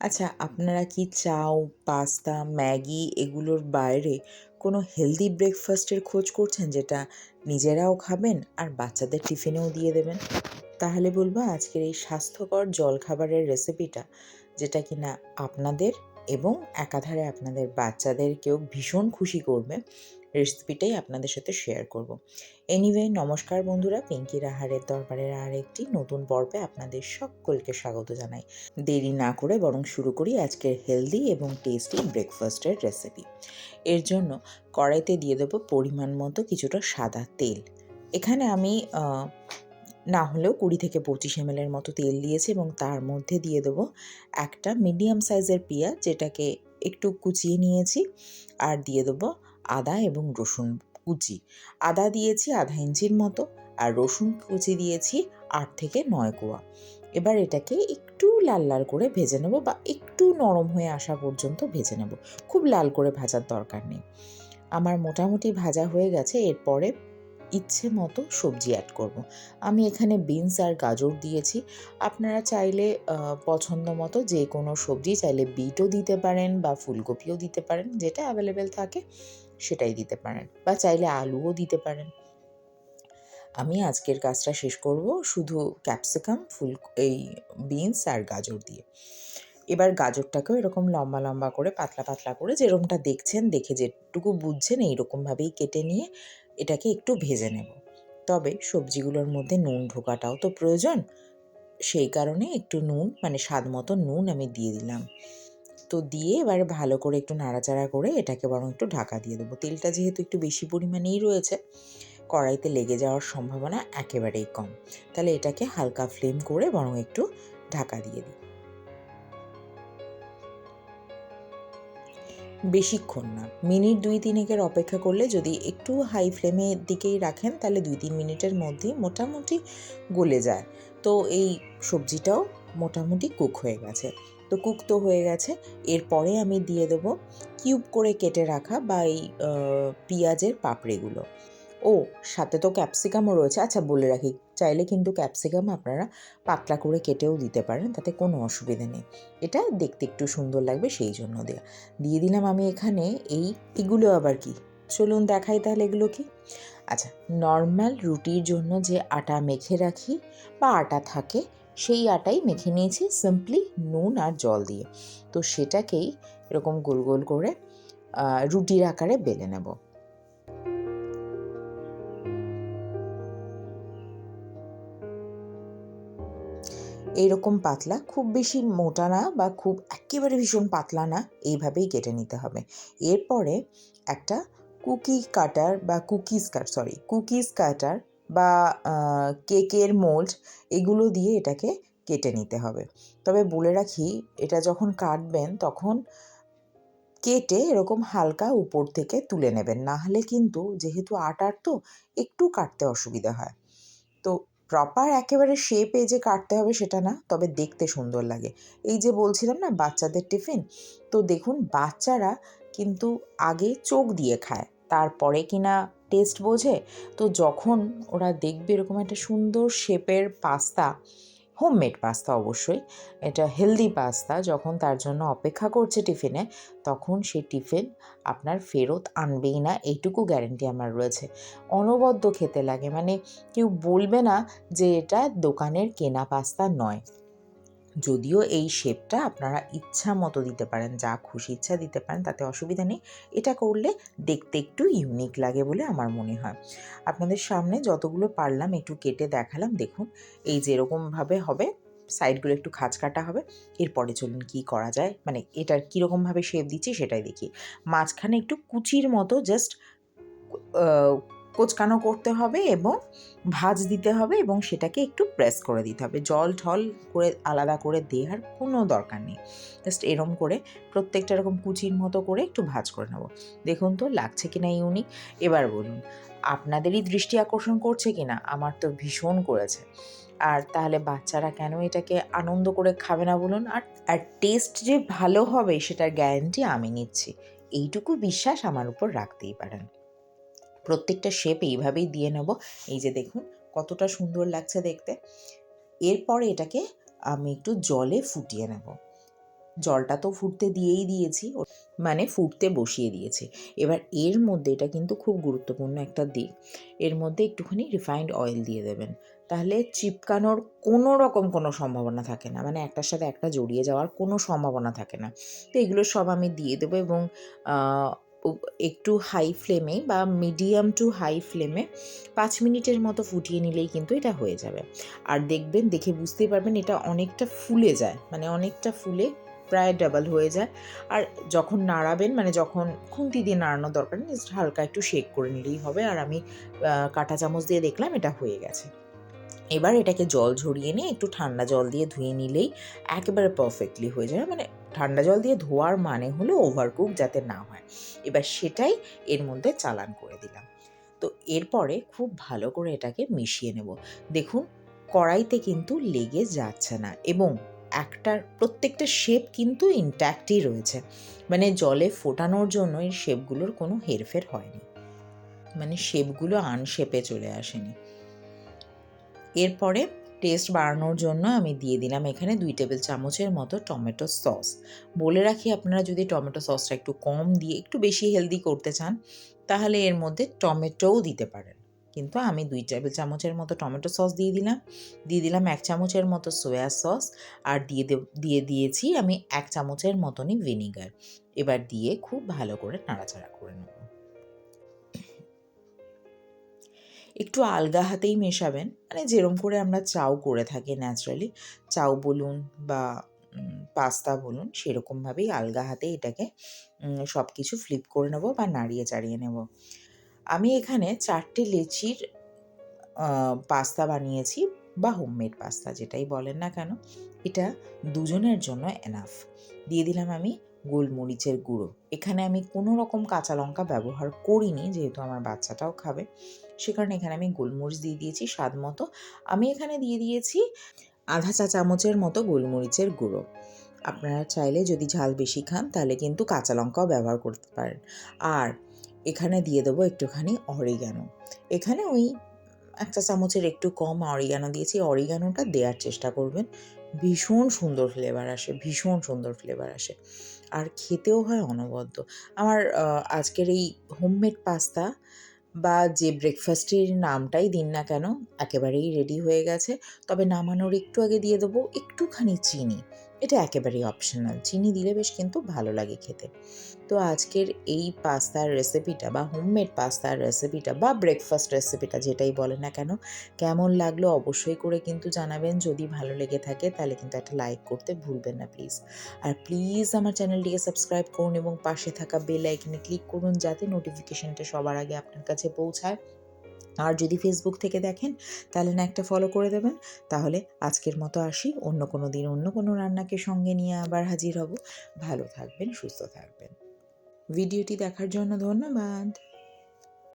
আচ্ছা আপনারা কি চাউ পাস্তা, ম্যাগি এগুলোর বাইরে কোনো হেলদি ব্রেকফাস্টের খোঁজ করছেন যেটা নিজেরাও খাবেন আর বাচ্চাদের টিফিনেও দিয়ে দেবেন? তাহলে বলব আজকের এই স্বাস্থ্যকর জলখাবারের রেসিপিটা যেটা কিনা আপনাদের এবং একাধারে আপনাদের বাচ্চাদেরকেও ভীষণ খুশি করবে। রেসিপিটাই আপনাদের সাথে শেয়ার করব। এনিওয়ে নমস্কার বন্ধুরা। পিঙ্কি রাহারের দরবারের আর একটি নতুন পর্বে আপনাদের সকলকে স্বাগত জানাই। দেরি না করে বরং শুরু করি আজকের হেলদি এবং টেস্টি ব্রেকফাস্টের রেসিপি এর জন্য কড়াইতে দিয়ে দেবো পরিমাণ মতো কিছুটা সাদা তেল। এখানে আমি না হলেও কুড়ি থেকে পঁচিশ এম এর মতো তেল দিয়েছি এবং তার মধ্যে দিয়ে দেবো একটা মিডিয়াম সাইজের পেঁয়াজ যেটাকে একটু কুচিয়ে নিয়েছি। আর দিয়ে দেবো আদা এবং রসুন কুচি। আদা দিয়েছি আধা ইঞ্চির মতো আর রসুন কুচি দিয়েছি আট থেকে নয় কোয়া। এবার এটাকে একটু লাল লাল করে ভেজে নেব বা একটু নরম হয়ে আসা পর্যন্ত ভেজে নেব। খুব লাল করে ভাজার দরকার নেই। আমার মোটামুটি ভাজা হয়ে গেছে। এরপরে ইচ্ছে মতো সবজি অ্যাড করব। আমি এখানে বিনস আর গাজর দিয়েছি। আপনারা চাইলে পছন্দ মতো যে কোনো সবজি চাইলে বিটও দিতে পারেন বা ফুলকপিও দিতে পারেন, যেটা অ্যাভেলেবেল থাকে সেটাই দিতে পারেন বা চাইলে আলুও দিতে পারেন। আমি আজকের কাজটা শেষ করব শুধু ক্যাপসিকাম ফুল, এই বিনস আর গাজর দিয়ে। এবার গাজরটাকেও এরকম লম্বা লম্বা করে, পাতলা পাতলা করে যেরকমটা দেখছেন, দেখে যেটুকু বুঝছেন, এইরকমভাবেই কেটে নিয়ে এটাকে একটু ভেজে নেব। তবে সবজিগুলোর মধ্যে নুন ঢোকাটাও তো প্রয়োজন। সেই কারণে একটু নুন মানে স্বাদ মতো নুন আমি দিয়ে দিলাম। তো দিয়ে এবারে ভালো করে একটু নাড়াচাড়া করে এটাকে বরং একটু ঢাকা দিয়ে দেবো। তেলটা যেহেতু একটু বেশি পরিমাণেই রয়েছে, কড়াইতে লেগে যাওয়ার সম্ভাবনা একেবারেই কম। তাহলে এটাকে হালকা ফ্লেম করে বরং একটু ঢাকা দিয়ে দিই। বেশিক্ষণ না। মিনিট দুই তিনেকের অপেক্ষা করলে যদি একটু হাই ফ্লেমের দিকেই রাখেন, তাহলে দুই তিন মিনিটের মধ্যেই মোটামুটি গলে যায়। তো এই সবজিটাও মোটামুটি কুক হয়ে গেছে। তো কুক তো হয়ে গেছে। এরপরে আমি দিয়ে দেবো কিউব করে কেটে রাখা বা এই পেঁয়াজের পাপড়িগুলো। ও, সাথে তো ক্যাপসিকামও রয়েছে। আচ্ছা বলে রাখি, চাইলে কিন্তু ক্যাপসিকাম আপনারা পাতলা করে কেটেও দিতে পারেন, তাতে কোনো অসুবিধা নেই। এটা দেখতে একটু সুন্দর লাগবে, সেই জন্য দেওয়া দিয়ে দিলাম আমি এখানে এই, এগুলো আবার কি? চলুন দেখাই তাহলে এগুলো কি? আচ্ছা নর্মাল রুটির জন্য যে আটা মেখে রাখি বা আটা থাকে, সেই আটাই মেখে নিয়েছি সিম্পলি নুন আর জল দিয়ে। তো সেটাকেই এরকম গোল গোল করে রুটির আকারে বেলে নেব। এইরকম পাতলা, খুব বেশি মোটা না বা খুব একেবারে ভীষণ পাতলা না, এইভাবেই কেটে নিতে হবে। এরপরে একটা কুকি কাটার বা cookies cut sorry cookies cutter বা কেকের মোল্ড এগুলো দিয়ে এটাকে কেটে নিতে হবে। তবে বলে রাখি, এটা যখন কাটবেন তখন কেটে এরকম হালকা উপর থেকে তুলে নেবেন। না হলে কিন্তু যেহেতু আটার তো, একটু কাটতে অসুবিধা হয়। তো প্রপার একেবারে শেপে যে কাটতে হবে সেটা না, তবে দেখতে সুন্দর লাগে। এই যে বলছিলাম না, বাচ্চাদের টিফিন তো দেখুন বাচ্চারা কিন্তু আগে চোখ দিয়ে খায়, তারপরে কিনা টেস্ট বোঝে। তো যখন ওরা দেখবে এরকম একটা সুন্দর শেপের পাস্তা হোমমেড পাস্তা অবশ্যই। এটা হেলদি পাস্তা, যখন তার জন্য অপেক্ষা করছে টিফিনে, তখন সেই টিফিন আপনার ফেরত আনবেই না, এইটুকু গ্যারেন্টি আমার রয়েছে। অনবদ্য খেতে লাগে মানে কেউ বলবে না যে এটা দোকানের কেনা পাস্তা নয়। যদিও এই শেপটা আপনারা ইচ্ছা মতো দিতে পারেন, যা খুশি ইচ্ছা দিতে পারেন, তাতে অসুবিধা নেই। এটা করলে দেখতে একটু ইউনিক লাগে বলে আমার মনে হয়। আপনাদের সামনে যতগুলো পারলাম একটু কেটে দেখালাম, দেখুন। এই যেরকমভাবে হবে সাইডগুলো একটু খাঁজ কাটা হবে। এরপরে চলুন কি করা যায়? মানে এটার কীরকমভাবে শেপ দিচ্ছি সেটাই দেখি। মাঝখানে একটু কুচির মতো জাস্ট কোচকানো করতে হবে এবং ভাজ দিতে হবে এবং সেটাকে একটু প্রেস করে দিতে হবে। জল ঠল করে আলাদা করে দেওয়ার কোনো দরকার নেই। জাস্ট এরম করে প্রত্যেকটা এরকম কুচির মতো করে একটু ভাজ করে নেব। দেখুন তো লাগছে কি না ইউনিক। এবার বলুন, আপনাদেরই দৃষ্টি আকর্ষণ করছে কি না আমার তো ভীষণ করেছে। আর তাহলে বাচ্চারা কেন এটাকে আনন্দ করে খাবে না বলুন? আর আর টেস্ট যে ভালো হবে সেটার গ্যারান্টি আমি নিচ্ছি। এইটুকু বিশ্বাস আমার উপর রাখতেই পারেন। প্রত্যেকটা শেপ এইভাবেই দিয়ে নেব। এই যে দেখুন, কতটা সুন্দর লাগছে দেখতে। এরপরে এটাকে আমি একটু জলে ফুটিয়ে নেব। জলটা তো ফুটতে দিয়েই দিয়েছি মানে ফুটতে বসিয়ে দিয়েছি। এবার এর মধ্যে এটা কিন্তু খুব গুরুত্বপূর্ণ একটা দিক। এর মধ্যে একটুখানি রিফাইন্ড অয়েল দিয়ে দেবেন। তাহলে চিপকানোর কোনো রকম কোনো সম্ভাবনা থাকে না। মানে একটার সাথে একটা জড়িয়ে যাওয়ার কোনো সম্ভাবনা থাকে না। তো এগুলো সব আমি দিয়ে দেবো এবং একটু হাই ফ্লেমে বা মিডিয়াম টু হাই ফ্লেমে পাঁচ মিনিটের মতো ফুটিয়ে নিলেই কিন্তু এটা হয়ে যাবে। আর দেখবেন, দেখে বুঝতেই পারবেন এটা অনেকটা ফুলে যায় মানে অনেকটা ফুলে প্রায় ডাবল হয়ে যায়। আর যখন নাড়াবেন মানে যখন খুন্তি দিয়ে নাড়ানোর দরকার নেই হালকা একটু শেক করে নিলেই হবে। আর আমি কাঁটা চামচ দিয়ে দেখলাম এটা হয়ে গেছে। এবার এটাকে জল ঝরিয়ে নিয়ে একটু ঠান্ডা জল দিয়ে ধুয়ে নিলেই একেবারে পারফেক্টলি হয়ে যাবে। মানে ঠান্ডা জল দিয়ে ধোয়ার মানে হলো ওভারকুক যাতে না হয়। এবার সেটাই এর মধ্যে চালান করে দিলাম। তো এরপরে খুব ভালো করে এটাকে মিশিয়ে নেব। দেখুন, কড়াইতে কিন্তু লেগে যাচ্ছে না এবং একটার প্রত্যেকটা শেপ কিন্তু ইনট্যাক্টই রয়েছে। মানে জলে ফোটানোর জন্য এই শেপগুলোর কোনো হেরফের হয়নি। মানে শেপগুলো আনশেপে চলে আসেনি। এরপরে টেস্ট বাড়ানোর জন্য আমি দিয়ে দিলাম এখানে দুই টেবিল চামচের মতো টমেটো সস বলে রাখি আপনারা যদি টমেটো সসটা একটু কম দিয়ে, একটু বেশি হেলদি করতে চান, তাহলে এর মধ্যে টমেটোও দিতে পারেন। কিন্তু আমি দুই টেবিল চামচের মতো টমেটো সস দিয়ে দিলাম। দিয়ে দিলাম এক চামচের মতো সোয়া সস আর দিয়ে দিয়ে দিয়েছি আমি এক চামচের মতনই ভিনিগার এবার দিয়ে খুব ভালো করে নাড়াচাড়া করে নেব। একটু আলগা হাতেই মেশাবেন। মানে যেরম করে আমরা চাউ করে থাকি ন্যাচারালি চাউ বলুন বা পাস্তা বলুন সেরকমভাবেই আলগা হাতে এটাকে সব কিছু ফ্লিপ করে নেব বা নাড়িয়ে চাড়িয়ে নেব। আমি এখানে চারটে লেচির পাস্তা বানিয়েছি বা হোমমেড পাস্তা যেটাই বলেন না কেন, এটা দুজনের জন্য এনাফ দিয়ে দিলাম আমি গোলমরিচের গুঁড়ো। এখানে আমি কোনো রকম কাঁচা লঙ্কা ব্যবহার করিনি, যেহেতু আমার বাচ্চাটাও খাবে। সে কারণে এখানে আমি গোলমরিচ দিয়ে দিয়েছি স্বাদ মতো। আমি এখানে দিয়ে দিয়েছি আধা চা চামচের মতো গোলমরিচের গুঁড়ো। আপনারা চাইলে যদি ঝাল বেশি খান তাহলে কিন্তু কাঁচা লঙ্কাও ব্যবহার করতে পারেন। আর এখানে দিয়ে দেবো একটুখানি অরিগানো। এখানে ওই একটা চামচের একটু কম অরিগানো দিয়েছি। অরিগানোটা দেওয়ার চেষ্টা করবেন। ভীষণ সুন্দর ফ্লেভার আসে, ভীষণ সুন্দর ফ্লেভার আসে। আর খেতেও হয় অনবদ্য। আমার আজকের এই হোমমেড পাস্তা বা যে ব্রেকফাস্টের নামটাই দিন না কেন, একেবারেই রেডি হয়ে গেছে। তবে নামানোর একটু আগে দিয়ে দেবো একটুখানি চিনি। এটা একেবারেই অপশনাল চিনি দিলে বেশ কিন্তু ভালো লাগে খেতে। তো আজকের এই পাস্তার রেসিপিটা বা হোমমেড পাস্তার রেসিপিটা বা ব্রেকফাস্ট রেসিপিটা যেটাই বলে না কেন, কেমন লাগল অবশ্যই করে কিন্তু জানাবেন। যদি ভালো লেগে থাকে তাহলে কিন্তু একটা লাইক করতে ভুলবেন না প্লিজ আর প্লিজ আমার চ্যানেলটিকে সাবস্ক্রাইব করুন এবং পাশে থাকা বেল আইকনে ক্লিক করুন যাতে নোটিফিকেশনটা সবার আগে আপনার কাছে পৌঁছায়। আর যদি ফেসবুক থেকে দেখেন, তাহলে না একটা ফলো করে দেবেন। তাহলে আজকের মতো আসি। অন্য কোনো দিন অন্য কোনো রান্নাকে সঙ্গে নিয়ে আবার হাজির হব। ভালো থাকবেন, সুস্থ থাকবেন। ভিডিওটি দেখার জন্য ধন্যবাদ।